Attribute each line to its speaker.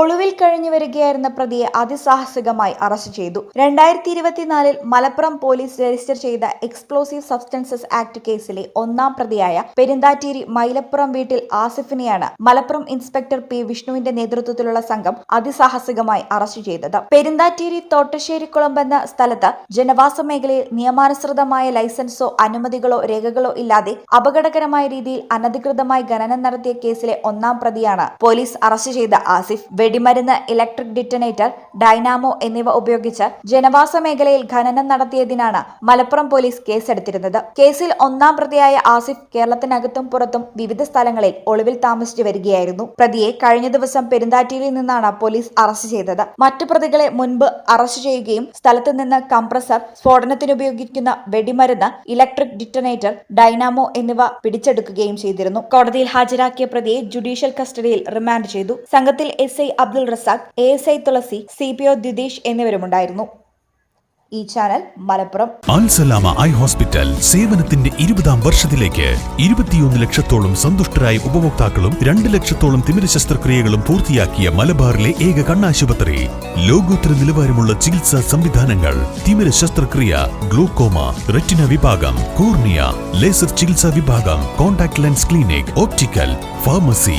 Speaker 1: ഒളിവിൽ കഴിഞ്ഞു വരികയായിരുന്ന പ്രതിയെ അതിസാഹസികമായി അറസ്റ്റ് ചെയ്തു. രണ്ടായിരത്തി ഇരുപത്തിനാലിൽ മലപ്പുറം പോലീസ് രജിസ്റ്റർ ചെയ്ത എക്സ്പ്ലോസീവ് സബ്സ്റ്റൻസസ് ആക്ട് കേസിലെ ഒന്നാം പ്രതിയായ പെരിന്താറ്റേരി മൈലപ്പുറം വീട്ടിൽ ആസിഫിനെയാണ് മലപ്പുറം ഇൻസ്പെക്ടർ പി വിഷ്ണുവിന്റെ നേതൃത്വത്തിലുള്ള സംഘം അതിസാഹസികമായി അറസ്റ്റ് ചെയ്തത്. പെരിന്താറ്റേരി തോട്ടശ്ശേരിക്കുളം എന്ന സ്ഥലത്ത് ജനവാസ മേഖലയിൽ നിയമാനുസൃതമായ ലൈസൻസോ അനുമതികളോ രേഖകളോ ഇല്ലാതെ അപകടകരമായ രീതിയിൽ അനധികൃതമായി ഖനനം നടത്തിയ കേസിലെ ഒന്നാം പ്രതിയാണ് പോലീസ് അറസ്റ്റ് ചെയ്ത ആസിഫ്. വെടിമരുന്ന് ഇലക്ട്രിക് ഡിറ്റനേറ്റർ ഡൈനാമോ എന്നിവ ഉപയോഗിച്ച് ജനവാസ മേഖലയിൽ ഖനനം നടത്തിയതിനാണ് മലപ്പുറം പോലീസ് കേസെടുത്തിരുന്നത്. കേസിൽ ഒന്നാം പ്രതിയായ ആസിഫ് കേരളത്തിനകത്തും പുറത്തും വിവിധ സ്ഥലങ്ങളിൽ ഒളിവിൽ താമസിച്ചു വരികയായിരുന്നു. പ്രതിയെ കഴിഞ്ഞ ദിവസം പെരുന്താറ്റിയിൽ നിന്നാണ് പോലീസ് അറസ്റ്റ് ചെയ്തത്. മറ്റു പ്രതികളെ മുൻപ് അറസ്റ്റ് ചെയ്യുകയും സ്ഥലത്ത് നിന്ന് കംപ്രസർ സ്ഫോടനത്തിനുപയോഗിക്കുന്ന വെടിമരുന്ന് ഇലക്ട്രിക് ഡിറ്റനേറ്റർ ഡൈനാമോ എന്നിവ പിടിച്ചെടുക്കുകയും ചെയ്തിരുന്നു. കോടതിയിൽ ഹാജരാക്കിയ പ്രതിയെ ജുഡീഷ്യൽ കസ്റ്റഡിയിൽ റിമാൻഡ് ചെയ്തു. സംഘത്തിൽ S I Abdul Razak A S I Thulasi C P O Dwitheesh എന്നിവരുമുണ്ടായിരുന്നു. ഈ channel Malappuram.
Speaker 2: Alsalama eye hospital സേവനത്തിന്റെ ഇരുപതാം വർഷത്തിലേക്ക് ഇരുപത്തിയൊന്ന് ലക്ഷത്തോളം സന്തുഷ്ടരായ ഉപഭോക്താക്കളും രണ്ട് ലക്ഷത്തോളം തിമിര ശസ്ത്രക്രിയകളും പൂർത്തിയാക്കിയ മലബാറിലെ ഏക കണ്ണാശുപത്രി. ലോകോത്തര നിലവാരമുള്ള ചികിത്സാ സംവിധാനങ്ങൾ തിമിര ശസ്ത്രക്രിയ ഗ്ലൂക്കോമ റെറ്റിന വിഭാഗം കോർണിയ ലേസർ ചികിത്സാ വിഭാഗം contact lens clinic optical pharmacy